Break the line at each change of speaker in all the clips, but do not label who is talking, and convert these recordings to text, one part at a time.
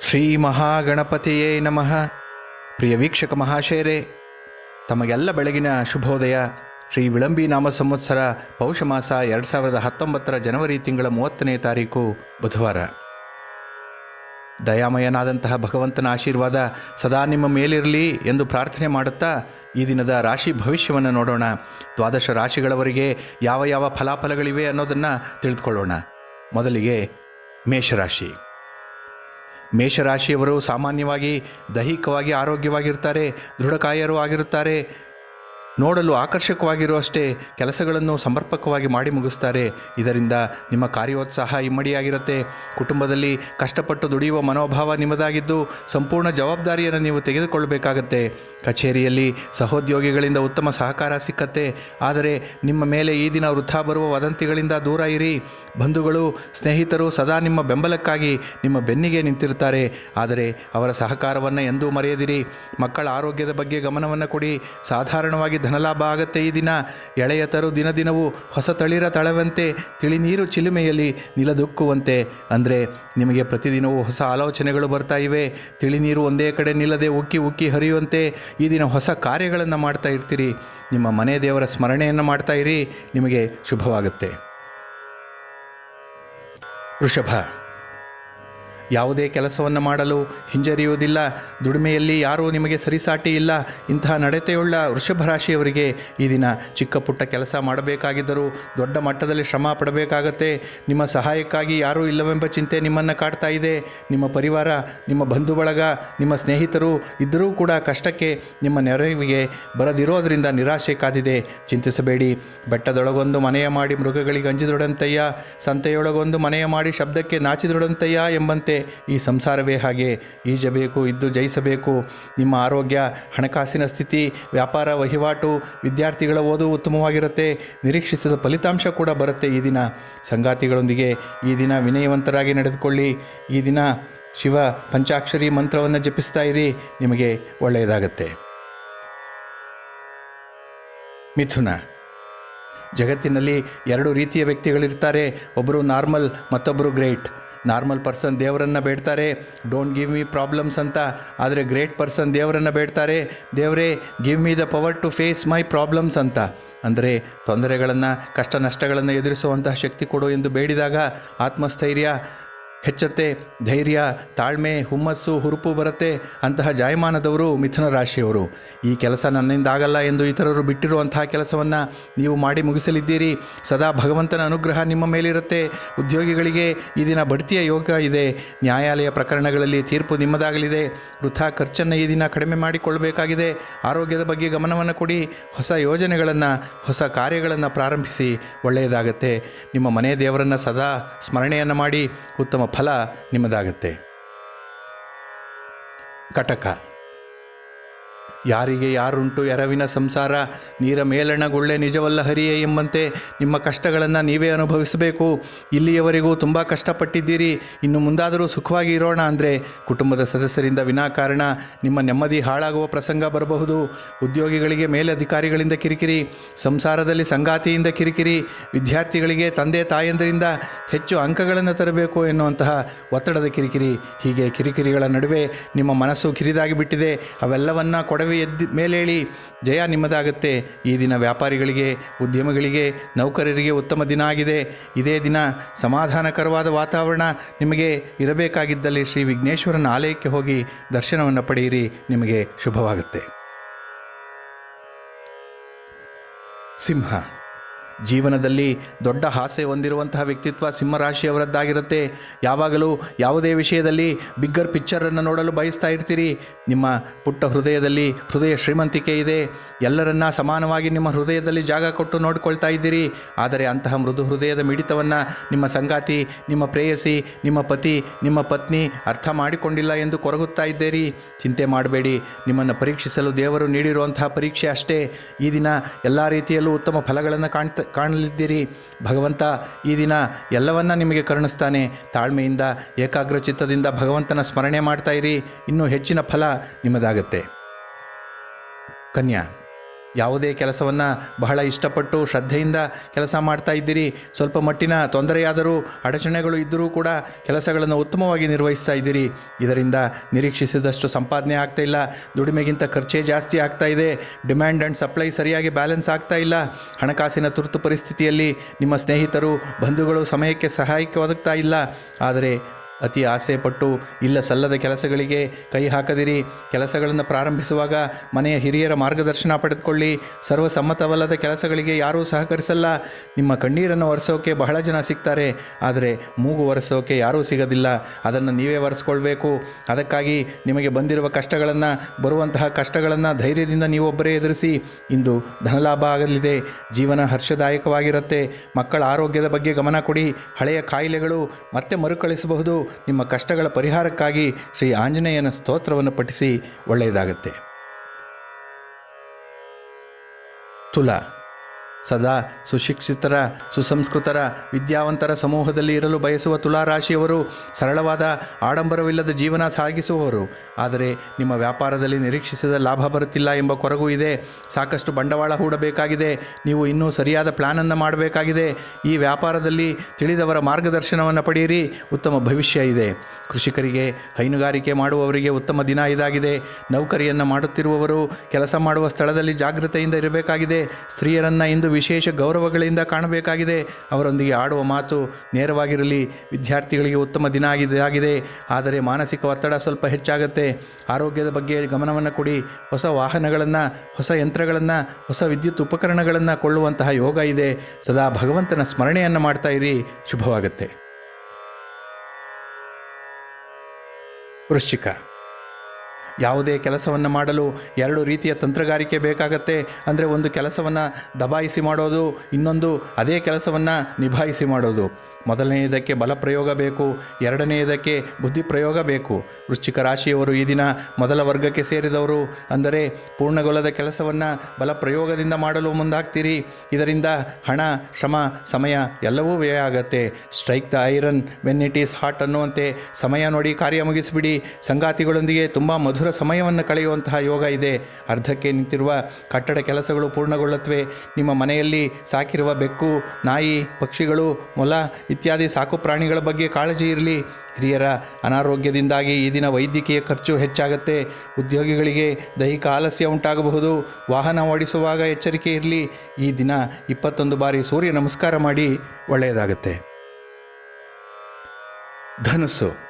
ಶ್ರೀ ಮಹಾಗಣಪತಿಯೇ ನಮಃ. ಪ್ರಿಯ ವೀಕ್ಷಕ ಮಹಾಶಯರೇ, ತಮಗೆಲ್ಲ ಬೆಳಗಿನ ಶುಭೋದಯ. ಶ್ರೀ ವಿಳಂಬಿ ನಾಮ ಸಂವತ್ಸರ ಪೌಷ ಮಾಸ ಎರಡು ಸಾವಿರದ ಹತ್ತೊಂಬತ್ತರ ಜನವರಿ ತಿಂಗಳ ಮೂವತ್ತನೇ ತಾರೀಕು ಬುಧವಾರ. ದಯಾಮಯನಾದಂತಹ ಭಗವಂತನ ಆಶೀರ್ವಾದ ಸದಾ ನಿಮ್ಮ ಮೇಲಿರಲಿ ಎಂದು ಪ್ರಾರ್ಥನೆ ಮಾಡುತ್ತಾ ಈ ದಿನದ ರಾಶಿ ಭವಿಷ್ಯವನ್ನು ನೋಡೋಣ. ದ್ವಾದಶ ರಾಶಿಗಳವರೆಗೆ ಯಾವ ಯಾವ ಫಲಾಫಲಗಳಿವೆ ಅನ್ನೋದನ್ನು ತಿಳಿದುಕೊಳ್ಳೋಣ. ಮೊದಲಿಗೆ ಮೇಷರಾಶಿ. ಮೇಷರಾಶಿಯವರು ಸಾಮಾನ್ಯವಾಗಿ ದೈಹಿಕವಾಗಿ ಆರೋಗ್ಯವಾಗಿರ್ತಾರೆ ದೃಢಕಾಯರು ಆಗಿರುತ್ತಾರೆ. ನೋಡಲು ಆಕರ್ಷಕವಾಗಿರುವಷ್ಟೇ ಕೆಲಸಗಳನ್ನು ಸಮರ್ಪಕವಾಗಿ ಮಾಡಿ ಮುಗಿಸ್ತಾರೆ. ಇದರಿಂದ ನಿಮ್ಮ ಕಾರ್ಯೋತ್ಸಾಹ ಇಮ್ಮಡಿಯಾಗಿರುತ್ತೆ. ಕುಟುಂಬದಲ್ಲಿ ಕಷ್ಟಪಟ್ಟು ದುಡಿಯುವ ಮನೋಭಾವ ನಿಮ್ಮದಾಗಿದ್ದು ಸಂಪೂರ್ಣ ಜವಾಬ್ದಾರಿಯನ್ನು ನೀವು ತೆಗೆದುಕೊಳ್ಳಬೇಕಾಗತ್ತೆ ಕಚೇರಿಯಲ್ಲಿ ಸಹೋದ್ಯೋಗಿಗಳಿಂದ ಉತ್ತಮ ಸಹಕಾರ ಸಿಕ್ಕತ್ತೆ. ಆದರೆ ನಿಮ್ಮ ಮೇಲೆ ಈ ದಿನ ವೃಥಾ ಬರುವ ವದಂತಿಗಳಿಂದ ದೂರ ಇರಿ. ಬಂಧುಗಳು, ಸ್ನೇಹಿತರು ಸದಾ ನಿಮ್ಮ ಬೆಂಬಲಕ್ಕಾಗಿ ನಿಮ್ಮ ಬೆನ್ನಿಗೆ ನಿಂತಿರ್ತಾರೆ ಆದರೆ ಅವರ ಸಹಕಾರವನ್ನು ಎಂದೂ ಮರೆಯದಿರಿ. ಮಕ್ಕಳ ಆರೋಗ್ಯದ ಬಗ್ಗೆ ಗಮನವನ್ನು ಕೊಡಿ. ಸಾಧಾರಣವಾಗಿ ಧನಲಾಭ ಆಗತ್ತೆ ಈ ದಿನ. ಎಳೆಯತರು ದಿನ ದಿನವೂ ಹೊಸ ತಳಿರ ತಳವಂತೆ ತಿಳಿನೀರು ಚಿಲುಮೆಯಲ್ಲಿ ನಿಲದುಕ್ಕುವಂತೆ. ಅಂದರೆ ನಿಮಗೆ ಪ್ರತಿದಿನವೂ ಹೊಸ ಆಲೋಚನೆಗಳು ಬರ್ತಾ ಇವೆ. ತಿಳಿನೀರು ಒಂದೇ ಕಡೆ ನಿಲ್ಲದೆ ಉಕ್ಕಿ ಉಕ್ಕಿ ಹರಿಯುವಂತೆ ಈ ದಿನ ಹೊಸ ಕಾರ್ಯಗಳನ್ನು ಮಾಡ್ತಾ ಇರ್ತೀರಿ. ನಿಮ್ಮ ಮನೆ ದೇವರ ಸ್ಮರಣೆಯನ್ನು ಮಾಡ್ತಾ ಇರಿ. ನಿಮಗೆ ಶುಭವಾಗುತ್ತೆ. ವೃಷಭ ಯಾವುದೇ ಕೆಲಸವನ್ನು ಮಾಡಲು ಹಿಂಜರಿಯುವುದಿಲ್ಲ. ದುಡಿಮೆಯಲ್ಲಿ ಯಾರೂ ನಿಮಗೆ ಸರಿಸಾಟಿ ಇಲ್ಲ. ಇಂತಹ ನಡತೆಯುಳ್ಳ ವೃಷಭ ರಾಶಿಯವರಿಗೆ ಈ ದಿನ ಚಿಕ್ಕ ಪುಟ್ಟ ಕೆಲಸ ಮಾಡಬೇಕಾಗಿದ್ದರೂ ದೊಡ್ಡ ಮಟ್ಟದಲ್ಲಿ ಶ್ರಮ ಪಡಬೇಕಾಗತ್ತೆ. ನಿಮ್ಮ ಸಹಾಯಕ್ಕಾಗಿ ಯಾರೂ ಇಲ್ಲವೆಂಬ ಚಿಂತೆ ನಿಮ್ಮನ್ನು ಕಾಡ್ತಾ ಇದೆ. ನಿಮ್ಮ ಪರಿವಾರ, ನಿಮ್ಮ ಬಂಧು ಬಳಗ ನಿಮ್ಮ ಸ್ನೇಹಿತರು ಇದ್ದರೂ ಕೂಡ ಕಷ್ಟಕ್ಕೆ ನಿಮ್ಮ ನೆರವಿಗೆ ಬರದಿರೋದರಿಂದ ನಿರಾಶೆ ಕಾದಿದೆ. ಚಿಂತಿಸಬೇಡಿ. ಬೆಟ್ಟದೊಳಗೊಂದು ಮನೆಯ ಮಾಡಿ ಮೃಗಗಳಿಗೆ ಅಂಜಿದೊಡಂತಯ್ಯ ಸಂತೆಯೊಳಗೊಂದು ಮನೆಯ ಮಾಡಿ ಶಬ್ದಕ್ಕೆ ನಾಚಿದೊಡಂತಯ್ಯ ಎಂಬಂತೆ ಈ ಸಂಸಾರವೇ ಹಾಗೆ ಈಜಬೇಕು, ಇದ್ದು ಜಯಿಸಬೇಕು. ನಿಮ್ಮ ಆರೋಗ್ಯ, ಹಣಕಾಸಿನ ಸ್ಥಿತಿ, ವ್ಯಾಪಾರ, ವಹಿವಾಟು, ವಿದ್ಯಾರ್ಥಿಗಳ ಓದು ಉತ್ತಮವಾಗಿರುತ್ತೆ. ನಿರೀಕ್ಷಿಸಿದ ಫಲಿತಾಂಶ ಕೂಡ ಬರುತ್ತೆ ಈ ದಿನ. ಸಂಗಾತಿಗಳೊಂದಿಗೆ ಈ ದಿನ ವಿನಯವಂತರಾಗಿ ನಡೆದುಕೊಳ್ಳಿ. ಈ ದಿನ ಶಿವ ಪಂಚಾಕ್ಷರಿ ಮಂತ್ರವನ್ನು ಜಪಿಸ್ತಾ ಇರಿ. ನಿಮಗೆ ಒಳ್ಳೆಯದಾಗತ್ತೆ. ಮಿಥುನ. ಜಗತ್ತಿನಲ್ಲಿ ಎರಡು ರೀತಿಯ ವ್ಯಕ್ತಿಗಳಿರ್ತಾರೆ. ಒಬ್ಬರು ನಾರ್ಮಲ್ ಮತ್ತೊಬ್ಬರು ಗ್ರೇಟ್. ನಾರ್ಮಲ್ ಪರ್ಸನ್ ದೇವರನ್ನು ಬೇಡ್ತಾರೆ. ಡೋಂಟ್ ಗಿವ್ ಮಿ ಪ್ರಾಬ್ಲಮ್ಸ್ ಅಂತ. ಆದರೆ ಗ್ರೇಟ್ ಪರ್ಸನ್ ದೇವರನ್ನು ಬೇಡ್ತಾರೆ. ದೇವರೇ give me the power to face my problems ಅಂತ. ಅಂದರೆ ತೊಂದರೆಗಳನ್ನು, ಕಷ್ಟ ನಷ್ಟಗಳನ್ನು ಎದುರಿಸುವಂತಹ ಶಕ್ತಿ ಕೊಡು ಎಂದು ಬೇಡಿದಾಗ ಆತ್ಮಸ್ಥೈರ್ಯ ಹೆಚ್ಚತ್ತೆ, ಧೈರ್ಯ, ತಾಳ್ಮೆ, ಹುಮ್ಮಸ್ಸು, ಹುರುಪು ಬರುತ್ತೆ ಅಂತಹ ಜಾಯಮಾನದವರು ಮಿಥುನ ರಾಶಿಯವರು. ಈ ಕೆಲಸ ನನ್ನಿಂದ ಆಗಲ್ಲ ಎಂದು ಇತರರು ಬಿಟ್ಟಿರುವಂತಹ ಕೆಲಸವನ್ನು ನೀವು ಮಾಡಿ ಮುಗಿಸಲಿದ್ದೀರಿ. ಸದಾ ಭಗವಂತನ ಅನುಗ್ರಹ ನಿಮ್ಮ ಮೇಲಿರುತ್ತೆ. ಉದ್ಯೋಗಿಗಳಿಗೆ ಈ ದಿನ ಬಡ್ತಿಯ ಯೋಗ ಇದೆ. ನ್ಯಾಯಾಲಯ ಪ್ರಕರಣಗಳಲ್ಲಿ ತೀರ್ಪು ನಿಮ್ಮದಾಗಲಿದೆ. ವೃಥಾ ಖರ್ಚನ್ನು ಈ ದಿನ ಕಡಿಮೆ ಮಾಡಿಕೊಳ್ಳಬೇಕಾಗಿದೆ. ಆರೋಗ್ಯದ ಬಗ್ಗೆ ಗಮನವನ್ನು ಕೊಡಿ. ಹೊಸ ಯೋಜನೆಗಳನ್ನು, ಹೊಸ ಕಾರ್ಯಗಳನ್ನು ಪ್ರಾರಂಭಿಸಿ. ಒಳ್ಳೆಯದಾಗತ್ತೆ. ನಿಮ್ಮ ಮನೆ ದೇವರನ್ನು ಸದಾ ಸ್ಮರಣೆಯನ್ನು ಮಾಡಿ. ಉತ್ತಮ ಫಲ ನಿಮ್ಮದಾಗತ್ತೆ. ಕಟಕ. ಯಾರಿಗೆ ಯಾರುಂಟು ಎರವಿನ ಸಂಸಾರ? ನೀರ ಮೇಲಣಗುಳ್ಳೆ ನಿಜವಲ್ಲ ಹರಿಯೇ ಎಂಬಂತೆ ನಿಮ್ಮ ಕಷ್ಟಗಳನ್ನು ನೀವೇ ಅನುಭವಿಸಬೇಕು. ಇಲ್ಲಿಯವರೆಗೂ ತುಂಬ ಕಷ್ಟಪಟ್ಟಿದ್ದೀರಿ. ಇನ್ನು ಮುಂದಾದರೂ ಸುಖವಾಗಿ ಇರೋಣ ಅಂದರೆ ಕುಟುಂಬದ ಸದಸ್ಯರಿಂದ ವಿನಾಕಾರಣ ನಿಮ್ಮ ನೆಮ್ಮದಿ ಹಾಳಾಗುವ ಪ್ರಸಂಗ ಬರಬಹುದು. ಉದ್ಯೋಗಿಗಳಿಗೆ ಮೇಲಧಿಕಾರಿಗಳಿಂದ ಕಿರಿಕಿರಿ, ಸಂಸಾರದಲ್ಲಿ ಸಂಗಾತಿಯಿಂದ ಕಿರಿಕಿರಿ, ವಿದ್ಯಾರ್ಥಿಗಳಿಗೆ ತಂದೆ ತಾಯಂದರಿಂದ ಹೆಚ್ಚು ಅಂಕಗಳನ್ನು ತರಬೇಕು ಎನ್ನುವಂತಹ ಒತ್ತಡದ ಕಿರಿಕಿರಿ. ಹೀಗೆ ಕಿರಿಕಿರಿಗಳ ನಡುವೆ ನಿಮ್ಮ ಮನಸ್ಸು ಕಿರಿದಾಗಿ ಬಿಟ್ಟಿದೆ ಅವೆಲ್ಲವನ್ನ ಕೊಡವಿ ಎದ್ದು, ಮೇಲೇಳಿ, ಜಯ ನಿಮ್ಮದಾಗುತ್ತೆ. ಈ ದಿನ ವ್ಯಾಪಾರಿಗಳಿಗೆ, ಉದ್ಯಮಗಳಿಗೆ, ನೌಕರರಿಗೆ ಉತ್ತಮ ದಿನ ಆಗಿದೆ. ಇದೇ ದಿನ ಸಮಾಧಾನಕರವಾದ ವಾತಾವರಣ ನಿಮಗೆ ಇರಬೇಕಾಗಿದ್ದಲ್ಲಿ ಶ್ರೀ ವಿಘ್ನೇಶ್ವರನ ಆಲಯಕ್ಕೆ ಹೋಗಿ ದರ್ಶನವನ್ನು ಪಡೆಯಿರಿ. ನಿಮಗೆ ಶುಭವಾಗುತ್ತೆ. ಸಿಂಹ. ಜೀವನದಲ್ಲಿ ದೊಡ್ಡ ಆಸೆ ಹೊಂದಿರುವಂತಹ ವ್ಯಕ್ತಿತ್ವ ಸಿಂಹರಾಶಿಯವರದ್ದಾಗಿರುತ್ತೆ. ಯಾವಾಗಲೂ ಯಾವುದೇ ವಿಷಯದಲ್ಲಿ ಬಿಗ್ಗರ್ ಪಿಕ್ಚರನ್ನು ನೋಡಲು ಬಯಸ್ತಾ ಇರ್ತೀರಿ. ನಿಮ್ಮ ಪುಟ್ಟ ಹೃದಯದಲ್ಲಿ ಹೃದಯ ಶ್ರೀಮಂತಿಕೆ ಇದೆ. ಎಲ್ಲರನ್ನ ಸಮಾನವಾಗಿ ನಿಮ್ಮ ಹೃದಯದಲ್ಲಿ ಜಾಗ ಕೊಟ್ಟು ನೋಡಿಕೊಳ್ತಾ ಇದ್ದೀರಿ. ಆದರೆ ಅಂತಹ ಮೃದು ಹೃದಯದ ಮಿಡಿತವನ್ನು ನಿಮ್ಮ ಸಂಗಾತಿ, ನಿಮ್ಮ ಪ್ರೇಯಸಿ, ನಿಮ್ಮ ಪತಿ, ನಿಮ್ಮ ಪತ್ನಿ ಅರ್ಥ ಮಾಡಿಕೊಂಡಿಲ್ಲ ಎಂದು ಕೊರಗುತ್ತಾ ಇದ್ದೀರಿ. ಚಿಂತೆ ಮಾಡಬೇಡಿ. ನಿಮ್ಮನ್ನು ಪರೀಕ್ಷಿಸಲು ದೇವರು ನೀಡಿರುವಂತಹ ಪರೀಕ್ಷೆ ಅಷ್ಟೇ. ಈ ದಿನ ಎಲ್ಲ ರೀತಿಯಲ್ಲೂ ಉತ್ತಮ ಫಲಗಳನ್ನು ಕಾಣ್ತಾ ಕಾಣಲಿದ್ದೀರಿ. ಭಗವಂತ ಈ ದಿನ ಎಲ್ಲವನ್ನ ನಿಮಗೆ ಕರುಣಿಸ್ತಾನೆ. ತಾಳ್ಮೆಯಿಂದ, ಏಕಾಗ್ರ ಚಿತ್ತದಿಂದ ಭಗವಂತನ ಸ್ಮರಣೆ ಮಾಡ್ತಾ ಇರಿ. ಇನ್ನೂ ಹೆಚ್ಚಿನ ಫಲ ನಿಮ್ಮದಾಗತ್ತೆ. ಕನ್ಯಾ. ಯಾವುದೇ ಕೆಲಸವನ್ನು ಬಹಳ ಇಷ್ಟಪಟ್ಟು ಶ್ರದ್ಧೆಯಿಂದ ಕೆಲಸ ಮಾಡ್ತಾ ಇದ್ದೀರಿ. ಸ್ವಲ್ಪ ಮಟ್ಟಿನ ತೊಂದರೆಯಾದರೂ, ಅಡಚಣೆಗಳು ಇದ್ದರೂ ಕೂಡ ಕೆಲಸಗಳನ್ನು ಉತ್ತಮವಾಗಿ ನಿರ್ವಹಿಸ್ತಾ ಇದ್ದೀರಿ. ಇದರಿಂದ ನಿರೀಕ್ಷಿಸಿದಷ್ಟು ಸಂಪಾದನೆ ಆಗ್ತಾ ಇಲ್ಲ. ದುಡಿಮೆಗಿಂತ ಖರ್ಚೇ ಜಾಸ್ತಿ ಆಗ್ತಾ ಇದೆ. ಡಿಮ್ಯಾಂಡ್ ಆ್ಯಂಡ್ ಸಪ್ಲೈ ಸರಿಯಾಗಿ ಬ್ಯಾಲೆನ್ಸ್ ಆಗ್ತಾ ಇಲ್ಲ. ಹಣಕಾಸಿನ ತುರ್ತು ಪರಿಸ್ಥಿತಿಯಲ್ಲಿ ನಿಮ್ಮ ಸ್ನೇಹಿತರು, ಬಂಧುಗಳು ಸಮಯಕ್ಕೆ ಸಹಾಯಕ್ಕೆ ಒದಗ್ತಾ ಇಲ್ಲ. ಆದರೆ ಅತಿ ಆಸೆ ಪಟ್ಟು ಇಲ್ಲ ಸಲ್ಲದ ಕೆಲಸಗಳಿಗೆ ಕೈ ಹಾಕದಿರಿ. ಕೆಲಸಗಳನ್ನು ಪ್ರಾರಂಭಿಸುವಾಗ ಮನೆಯ ಹಿರಿಯರ ಮಾರ್ಗದರ್ಶನ ಪಡೆದುಕೊಳ್ಳಿ. ಸರ್ವಸಮ್ಮತವಲ್ಲದ ಕೆಲಸಗಳಿಗೆ ಯಾರೂ ಸಹಕರಿಸಲ್ಲ. ನಿಮ್ಮ ಕಣ್ಣೀರನ್ನು ಒರೆಸೋಕೆ ಬಹಳ ಜನ ಸಿಗ್ತಾರೆ. ಆದರೆ ಮೂಗು ಒರೆಸೋಕೆ ಯಾರೂ ಸಿಗೋದಿಲ್ಲ. ಅದನ್ನು ನೀವೇ ಒರೆಸ್ಕೊಳ್ಬೇಕು. ಅದಕ್ಕಾಗಿ ನಿಮಗೆ ಬಂದಿರುವ ಕಷ್ಟಗಳನ್ನು, ಬರುವಂತಹ ಕಷ್ಟಗಳನ್ನು ಧೈರ್ಯದಿಂದ ನೀವೊಬ್ಬರೇ ಎದುರಿಸಿ. ಇಂದು ಧನಲಾಭ ಆಗಲಿದೆ. ಜೀವನ ಹರ್ಷದಾಯಕವಾಗಿರುತ್ತೆ. ಮಕ್ಕಳ ಆರೋಗ್ಯದ ಬಗ್ಗೆ ಗಮನ ಕೊಡಿ. ಹಳೆಯ ಕಾಯಿಲೆಗಳು ಮತ್ತೆ ಮರುಕಳಿಸಬಹುದು. ನಿಮ್ಮ ಕಷ್ಟಗಳ ಪರಿಹಾರಕ್ಕಾಗಿ ಶ್ರೀ ಆಂಜನೇಯನ ಸ್ತೋತ್ರವನ್ನು ಪಠಿಸಿ ಒಳ್ಳೆಯದಾಗುತ್ತೆ. ತುಲಾ ಸದಾ ಸುಶಿಕ್ಷಿತರ, ಸುಸಂಸ್ಕೃತರ, ವಿದ್ಯಾವಂತರ ಸಮೂಹದಲ್ಲಿ ಇರಲು ಬಯಸುವ ತುಲಾರಾಶಿಯವರು ಸರಳವಾದ, ಆಡಂಬರವಿಲ್ಲದ ಜೀವನ ಸಾಗಿಸುವವರು. ಆದರೆ ನಿಮ್ಮ ವ್ಯಾಪಾರದಲ್ಲಿ ನಿರೀಕ್ಷಿಸಿದ ಲಾಭ ಬರುತ್ತಿಲ್ಲ ಎಂಬ ಕೊರಗು ಇದೆ. ಸಾಕಷ್ಟು ಬಂಡವಾಳ ಹೂಡಬೇಕಾಗಿದೆ. ನೀವು ಇನ್ನೂ ಸರಿಯಾದ ಪ್ಲ್ಯಾನನ್ನು ಮಾಡಬೇಕಾಗಿದೆ. ಈ ವ್ಯಾಪಾರದಲ್ಲಿ ತಿಳಿದವರ ಮಾರ್ಗದರ್ಶನವನ್ನು ಪಡೆಯಿರಿ. ಉತ್ತಮ ಭವಿಷ್ಯ ಇದೆ. ಕೃಷಿಕರಿಗೆ, ಹೈನುಗಾರಿಕೆ ಮಾಡುವವರಿಗೆ ಉತ್ತಮ ದಿನ ಇದಾಗಿದೆ. ನೌಕರಿಯನ್ನು ಮಾಡುತ್ತಿರುವವರು, ಕೆಲಸ ಮಾಡುವ ಸ್ಥಳದಲ್ಲಿ ಜಾಗೃತೆಯಿಂದ ಇರಬೇಕಾಗಿದೆ. ಸ್ತ್ರೀಯರನ್ನು ಇಂದು ವಿಶೇಷ ಗೌರವಗಳಿಂದ ಕಾಣಬೇಕಾಗಿದೆ. ಅವರೊಂದಿಗೆ ಆಡುವ ಮಾತು ನೇರವಾಗಿರಲಿ. ವಿದ್ಯಾರ್ಥಿಗಳಿಗೆ ಉತ್ತಮ ದಿನ ಆಗಿದೆ ಆಗಿದೆ. ಆದರೆ ಮಾನಸಿಕ ಒತ್ತಡ ಸ್ವಲ್ಪ ಹೆಚ್ಚಾಗುತ್ತೆ. ಆರೋಗ್ಯದ ಬಗ್ಗೆ ಗಮನವನ್ನು ಕೊಡಿ. ಹೊಸ ವಾಹನಗಳನ್ನು, ಹೊಸ ಯಂತ್ರಗಳನ್ನು, ಹೊಸ ವಿದ್ಯುತ್ ಉಪಕರಣಗಳನ್ನು ಕೊಳ್ಳುವಂತಹ ಯೋಗ ಇದೆ. ಸದಾ ಭಗವಂತನ ಸ್ಮರಣೆಯನ್ನು ಮಾಡ್ತಾ ಇರಿ. ಶುಭವಾಗುತ್ತೆ. ವೃಶ್ಚಿಕ ಯಾವುದೇ ಕೆಲಸವನ್ನು ಮಾಡಲು ಎರಡು ರೀತಿಯ ತಂತ್ರಗಾರಿಕೆ ಬೇಕಾಗತ್ತೆ. ಅಂದರೆ ಒಂದು ಕೆಲಸವನ್ನು ದಬಾಯಿಸಿ ಮಾಡೋದು, ಇನ್ನೊಂದು ಅದೇ ಕೆಲಸವನ್ನು ನಿಭಾಯಿಸಿ ಮಾಡೋದು. ಮೊದಲನೆಯದಕ್ಕೆ ಬಲ ಪ್ರಯೋಗ ಬೇಕು, ಎರಡನೆಯದಕ್ಕೆ ಬುದ್ಧಿ ಪ್ರಯೋಗ ಬೇಕು. ವೃಶ್ಚಿಕ ರಾಶಿಯವರು ಈ ದಿನ ಮೊದಲ ವರ್ಗಕ್ಕೆ ಸೇರಿದವರು. ಅಂದರೆ ಪೂರ್ಣಗೊಳ್ಳದ ಕೆಲಸವನ್ನು ಬಲ ಪ್ರಯೋಗದಿಂದ ಮಾಡಲು ಮುಂದಾಗ್ತೀರಿ. ಇದರಿಂದ ಹಣ, ಶ್ರಮ, ಸಮಯ ಎಲ್ಲವೂ ವ್ಯಯ ಆಗತ್ತೆ. Strike the iron when it is hot ಅನ್ನುವಂತೆ ಸಮಯ ನೋಡಿ ಕಾರ್ಯ ಮುಗಿಸಿಬಿಡಿ. ಸಂಗಾತಿಗಳೊಂದಿಗೆ ತುಂಬ ಮಧುರ ಸಮಯವನ್ನು ಕಳೆಯುವಂತಹ ಯೋಗ ಇದೆ. ಅರ್ಧಕ್ಕೆ ನಿಂತಿರುವ ಕಟ್ಟಡ ಕೆಲಸಗಳು ಪೂರ್ಣಗೊಳ್ಳುತ್ತವೆ. ನಿಮ್ಮ ಮನೆಯಲ್ಲಿ ಸಾಕಿರುವ ಬೆಕ್ಕು, ನಾಯಿ, ಪಕ್ಷಿಗಳು, ಮೊಲ ಇತ್ಯಾದಿ ಸಾಕು ಪ್ರಾಣಿಗಳ ಬಗ್ಗೆ ಕಾಳಜಿ ಇರಲಿ. ಹಿರಿಯರ ಅನಾರೋಗ್ಯದಿಂದಾಗಿ ಈ ದಿನ ವೈದ್ಯಕೀಯ ಖರ್ಚು ಹೆಚ್ಚಾಗುತ್ತೆ. ಉದ್ಯೋಗಿಗಳಿಗೆ ದೈಹಿಕ ಆಲಸ್ಯ ಉಂಟಾಗಬಹುದು. ವಾಹನ ಓಡಿಸುವಾಗ ಎಚ್ಚರಿಕೆ ಇರಲಿ. ಈ ದಿನ ಇಪ್ಪತ್ತೊಂದು ಬಾರಿ ಸೂರ್ಯ ನಮಸ್ಕಾರ ಮಾಡಿ ಒಳ್ಳೆಯದಾಗುತ್ತೆ. ಧನುಸ್ಸು.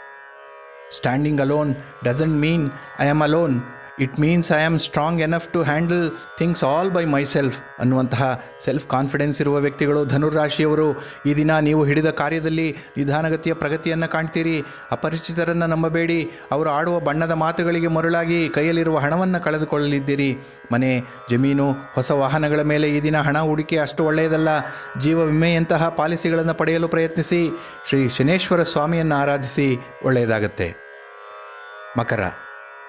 Standing alone doesn't mean I am alone it means I am strong enough to handle things all by myself ಅನ್ನುವಂತಹ ಸೆಲ್ಫ್ ಕಾನ್ಫಿಡೆನ್ಸ್ ಇರುವ ವ್ಯಕ್ತಿಗಳು ಧನುರಾಶಿಯವರು ಈ ದಿನ ನೀವು ಹಿಡಿದ ಕಾರ್ಯದಲ್ಲಿ ನಿಧಾನಗತಿಯ ಪ್ರಗತಿಯನ್ನು ಕಾಣ್ತೀರಿ. ಅಪರಿಚಿತರನ್ನು ನಂಬಬೇಡಿ. ಅವರು ಆಡುವ ಬಣ್ಣದ ಮಾತುಗಳಿಗೆ ಮರುಳಾಗಿ ಕೈಯಲ್ಲಿರುವ ಹಣವನ್ನು ಕಳೆದುಕೊಳ್ಳಲಿದ್ದೀರಿ. ಮನೆ, ಜಮೀನು, ಹೊಸ ವಾಹನಗಳ ಮೇಲೆ ಈ ದಿನ ಹಣ ಹೂಡಿಕೆ ಅಷ್ಟು ಒಳ್ಳೆಯದಲ್ಲ. ಜೀವ ವಿಮೆಯಂತಹ ಪಾಲಿಸಿಗಳನ್ನು ಪಡೆಯಲು ಪ್ರಯತ್ನಿಸಿ. ಶ್ರೀ ಶನೇಶ್ವರ ಸ್ವಾಮಿಯನ್ನು ಆರಾಧಿಸಿ. ಒಳ್ಳೆಯದಾಗತ್ತೆ. ಮಕರ.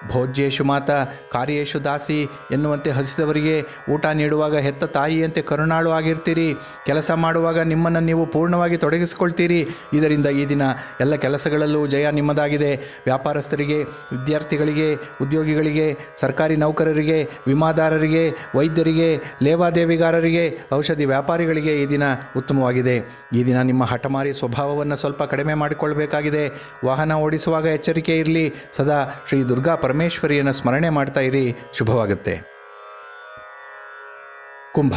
ಭೋಜ್ಯೇಶು ಮಾತ, ಕಾರ್ಯೇಶು ದಾಸಿ ಎನ್ನುವಂತೆ ಹಸಿದವರಿಗೆ ಊಟ ನೀಡುವಾಗ ಹೆತ್ತ ತಾಯಿಯಂತೆ ಕರುಣಾಳು ಆಗಿರ್ತೀರಿ. ಕೆಲಸ ಮಾಡುವಾಗ ನಿಮ್ಮನ್ನು ನೀವು ಪೂರ್ಣವಾಗಿ ತೊಡಗಿಸಿಕೊಳ್ತೀರಿ. ಇದರಿಂದ ಈ ದಿನ ಎಲ್ಲ ಕೆಲಸಗಳಲ್ಲೂ ಜಯ ನಿಮ್ಮದಾಗಿದೆ. ವ್ಯಾಪಾರಸ್ಥರಿಗೆ, ವಿದ್ಯಾರ್ಥಿಗಳಿಗೆ, ಉದ್ಯೋಗಿಗಳಿಗೆ, ಸರ್ಕಾರಿ ನೌಕರರಿಗೆ, ವಿಮಾದಾರರಿಗೆ, ವೈದ್ಯರಿಗೆ, ಲೇವಾದೇವಿಗಾರರಿಗೆ, ಔಷಧಿ ವ್ಯಾಪಾರಿಗಳಿಗೆ ಈ ದಿನ ಉತ್ತಮವಾಗಿದೆ. ಈ ದಿನ ನಿಮ್ಮ ಹಠಮಾರಿ ಸ್ವಭಾವವನ್ನು ಸ್ವಲ್ಪ ಕಡಿಮೆ ಮಾಡಿಕೊಳ್ಬೇಕಾಗಿದೆ. ವಾಹನ ಓಡಿಸುವಾಗ ಎಚ್ಚರಿಕೆ ಇರಲಿ. ಸದಾ ಶ್ರೀ ದುರ್ಗಾ ಪರಮೇಶ್ವರಿಯನ್ನು ಸ್ಮರಣೆ ಮಾಡ್ತಾ ಇರಿ, ಶುಭವಾಗುತ್ತೆ. ಕುಂಭ.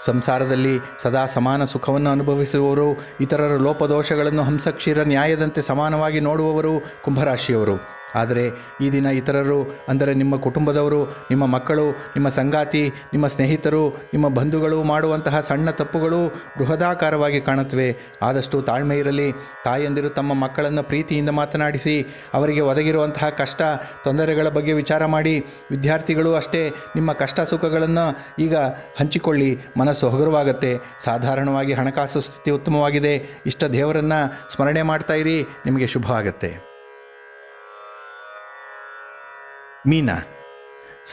ಸಂಸಾರದಲ್ಲಿ ಸದಾ ಸಮಾನ ಸುಖವನ್ನು ಅನುಭವಿಸುವವರು, ಇತರರ ಲೋಪದೋಷಗಳನ್ನು ಹಂಸಕ್ಷೀರ ನ್ಯಾಯದಂತೆ ಸಮಾನವಾಗಿ ನೋಡುವವರು ಕುಂಭರಾಶಿಯವರು. ಆದರೆ ಈ ದಿನ ಇತರರು, ಅಂದರೆ ನಿಮ್ಮ ಕುಟುಂಬದವರು, ನಿಮ್ಮ ಮಕ್ಕಳು, ನಿಮ್ಮ ಸಂಗಾತಿ, ನಿಮ್ಮ ಸ್ನೇಹಿತರು, ನಿಮ್ಮ ಬಂಧುಗಳು ಮಾಡುವಂತಹ ಸಣ್ಣ ತಪ್ಪುಗಳು ಬೃಹದಾಕಾರವಾಗಿ ಕಾಣುತ್ತವೆ. ಆದಷ್ಟು ತಾಳ್ಮೆ ಇರಲಿ. ತಾಯಂದಿರು ತಮ್ಮ ಮಕ್ಕಳನ್ನು ಪ್ರೀತಿಯಿಂದ ಮಾತನಾಡಿಸಿ, ಅವರಿಗೆ ಒದಗಿರುವಂತಹ ಕಷ್ಟ, ತೊಂದರೆಗಳ ಬಗ್ಗೆ ವಿಚಾರ ಮಾಡಿ, ವಿದ್ಯಾರ್ಥಿಗಳು ಅಷ್ಟೇ ನಿಮ್ಮ ಕಷ್ಟ ಸುಖಗಳನ್ನು ಈಗ ಹಂಚಿಕೊಳ್ಳಿ. ಮನಸ್ಸು ಹಗುರವಾಗುತ್ತೆ. ಸಾಧಾರಣವಾಗಿ ಹಣಕಾಸು ಸ್ಥಿತಿ ಉತ್ತಮವಾಗಿದೆ. ಇಷ್ಟ ದೇವರನ್ನು ಸ್ಮರಣೆ ಮಾಡ್ತಾ ಇರಿ. ನಿಮಗೆ ಶುಭ ಆಗುತ್ತೆ. ಮೀನ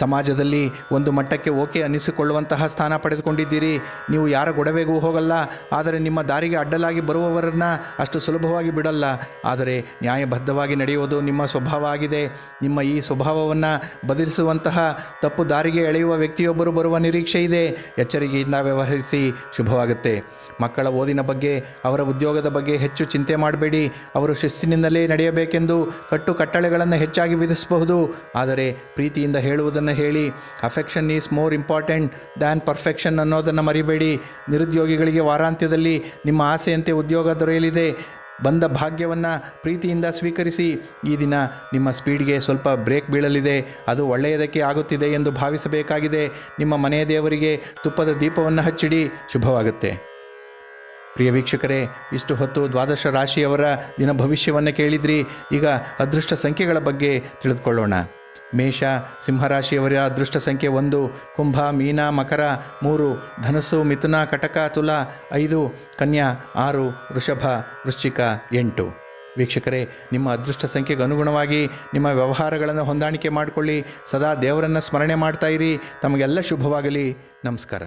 ಸಮಾಜದಲ್ಲಿ ಒಂದು ಮಟ್ಟಕ್ಕೆ ಓಕೆ ಅನ್ನಿಸಿಕೊಳ್ಳುವಂತಹ ಸ್ಥಾನ ಪಡೆದುಕೊಂಡಿದ್ದೀರಿ. ನೀವು ಯಾರ ಗೊಡವೆಗೂ ಹೋಗಲ್ಲ, ಆದರೆ ನಿಮ್ಮ ದಾರಿಗೆ ಅಡ್ಡಲಾಗಿ ಬರುವವರನ್ನು ಅಷ್ಟು ಸುಲಭವಾಗಿ ಬಿಡಲ್ಲ. ಆದರೆ ನ್ಯಾಯಬದ್ಧವಾಗಿ ನಡೆಯುವುದು ನಿಮ್ಮ ಸ್ವಭಾವ ಆಗಿದೆ. ನಿಮ್ಮ ಈ ಸ್ವಭಾವವನ್ನು ಬದಲಿಸುವಂತಹ ತಪ್ಪು ದಾರಿಗೆ ಎಳೆಯುವ ವ್ಯಕ್ತಿಯೊಬ್ಬರು ಬರುವ ನಿರೀಕ್ಷೆ ಇದೆ. ಎಚ್ಚರಿಕೆಯಿಂದ ವ್ಯವಹರಿಸಿ ಶುಭವಾಗುತ್ತೆ. ಮಕ್ಕಳ ಓದಿನ ಬಗ್ಗೆ, ಅವರ ಉದ್ಯೋಗದ ಬಗ್ಗೆ ಹೆಚ್ಚು ಚಿಂತೆ ಮಾಡಬೇಡಿ. ಅವರು ಶಿಸ್ತಿನಿಂದಲೇ ನಡೆಯಬೇಕೆಂದು ಕಟ್ಟು ಕಟ್ಟಳೆಗಳನ್ನು ಹೆಚ್ಚಾಗಿ ವಿಧಿಸಬಹುದು. ಆದರೆ ಪ್ರೀತಿಯಿಂದ ಹೇಳುವುದನ್ನು ಹೇಳಿ affection is more important than perfection ಅನ್ನೋದನ್ನು ಮರಿಬೇಡಿ. ನಿರುದ್ಯೋಗಿಗಳಿಗೆ ವಾರಾಂತ್ಯದಲ್ಲಿ ನಿಮ್ಮ ಆಸೆಯಂತೆ ಉದ್ಯೋಗ ದೊರೆಯಲಿದೆ. ಬಂದ ಭಾಗ್ಯವನ್ನು ಪ್ರೀತಿಯಿಂದ ಸ್ವೀಕರಿಸಿ. ಈ ದಿನ ನಿಮ್ಮ ಸ್ಪೀಡ್ಗೆ ಸ್ವಲ್ಪ ಬ್ರೇಕ್ ಬೀಳಲಿದೆ. ಅದು ಒಳ್ಳೆಯದಕ್ಕೆ ಆಗುತ್ತಿದೆ ಎಂದು ಭಾವಿಸಬೇಕಾಗಿದೆ. ನಿಮ್ಮ ಮನೆಯ ದೇವರಿಗೆ ತುಪ್ಪದ ದೀಪವನ್ನು ಹಚ್ಚಿಡಿ. ಶುಭವಾಗುತ್ತೆ. ಪ್ರಿಯ ವೀಕ್ಷಕರೇ, ಇಷ್ಟು ಹೊತ್ತು ದ್ವಾದಶ ರಾಶಿಯವರ ದಿನ ಭವಿಷ್ಯವನ್ನು ಕೇಳಿದ್ರಿ. ಈಗ ಅದೃಷ್ಟ ಸಂಖ್ಯೆಗಳ ಬಗ್ಗೆ ತಿಳಿದುಕೊಳ್ಳೋಣ. ಮೇಷ, ಸಿಂಹರಾಶಿಯವರ ಅದೃಷ್ಟ ಸಂಖ್ಯೆ ಒಂದು, ಕುಂಭ, ಮೀನ, ಮಕರ ಮೂರು, ಧನಸ್ಸು, ಮಿಥುನ, ಕಟಕ, ತುಲ ಐದು, ಕನ್ಯಾ ಆರು, ವೃಷಭ, ವೃಶ್ಚಿಕ ಎಂಟು. ವೀಕ್ಷಕರೇ, ನಿಮ್ಮ ಅದೃಷ್ಟ ಸಂಖ್ಯೆಗೆ ಅನುಗುಣವಾಗಿ ನಿಮ್ಮ ವ್ಯವಹಾರಗಳನ್ನು ಹೊಂದಾಣಿಕೆ ಮಾಡಿಕೊಳ್ಳಿ. ಸದಾ ದೇವರನ್ನು ಸ್ಮರಣೆ ಮಾಡ್ತಾ ಇರಿ. ತಮಗೆಲ್ಲ ಶುಭವಾಗಲಿ. ನಮಸ್ಕಾರ.